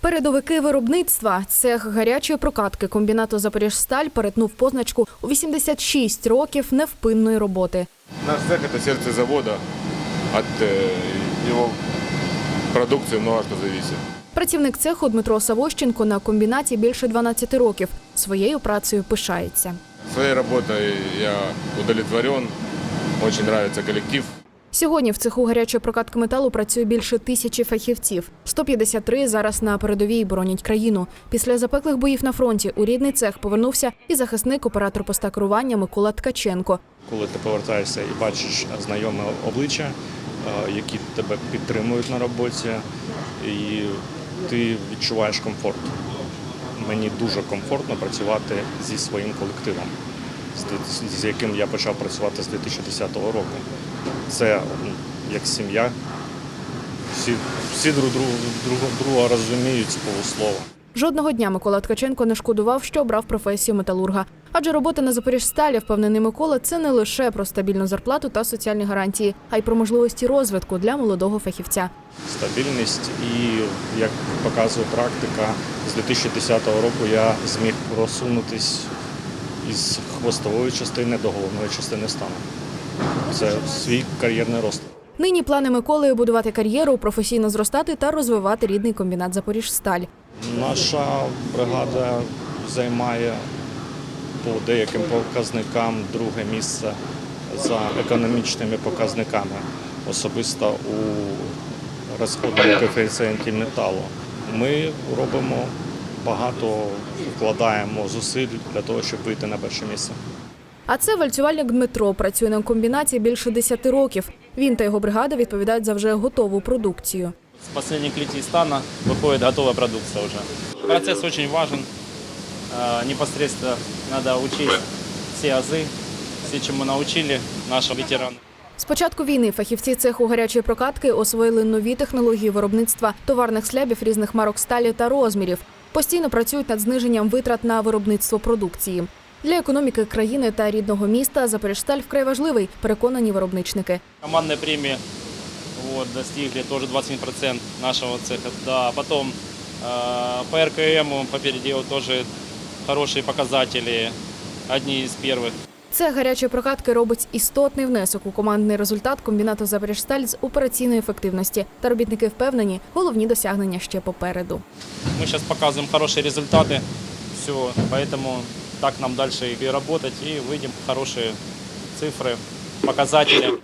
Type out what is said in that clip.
Передовики виробництва цех гарячої прокатки комбінату Запоріжсталь перетнув позначку у 86 років невпинної роботи. Наш цех – это сердце завода. От э, его продукции много что. Працівник цеху Дмитро Савощенко на комбінаті більше 12 років. Своєю працею пишається. Своей работой я удовлетворен. Очень нравится коллектив. Сьогодні в цеху гарячої прокатки металу працює більше тисячі фахівців. 153 зараз на передовій боронять країну. Після запеклих боїв на фронті у рідний цех повернувся і захисник оператор поста керування Микола Ткаченко. коли ти повертаєшся і бачиш знайоме обличчя, е, які тебе підтримують на роботі, і ти відчуваєш комфорт. Мені дуже комфортно працювати зі своїм колективом, з з яким я почав працювати з 2010 року. Це як сім'я. Всі, всі друг друга, друг друга розуміють з полуслова. Жодного дня Микола Ткаченко не шкодував, що обрав професію металурга. Адже робота на Запоріжсталі, впевнений Микола, це не лише про стабільну зарплату та соціальні гарантії, а й про можливості розвитку для молодого фахівця. стабільність і, як показує практика, з 2010 року я зміг просунутись із хвостової частини до головної частини стану. Це свій кар'єрний рост. Нині плани Миколи будувати кар'єру, професійно зростати та розвивати рідний комбінат Запоріжсталь. Наша бригада займає по деяким показникам друге місце за економічними показниками, особисто у розходному коефіцієнті металу. Ми робимо багато, вкладаємо зусиль для того, щоб вийти на перше місце. А це вальцювальник Дмитро працює на комбінаті більше 10 років. Він та його бригада відповідають за вже готову продукцію. С последних клетий стана выходит готовая продукция уже. Процесс очень важен. Э, Непосредственно надо учесть все азы, все, чему научили наши ветераны. З початку війни фахівці цеху гарячої прокатки освоїли нові технології виробництва товарних слябів різних марок сталі та розмірів. Постійно працюють над зниженням витрат на виробництво продукції. Для економіки країни та рідного міста Запоріжсталь вкрай важливий, переконані виробничники. Командные премии вот, достигли тоже 20% нашего цеха. Да, потом э, по РКМ попереди вот тоже хорошие показатели, одни из первых. Це гарячої прокатки робить істотний внесок у командний результат комбінату Запоріжсталь з операційної ефективності. Та робітники впевнені, головні досягнення ще попереду. Мы сейчас показываем хорошие результаты, все, поэтому так нам дальше и работать, и выйдем хорошие цифры, показатели.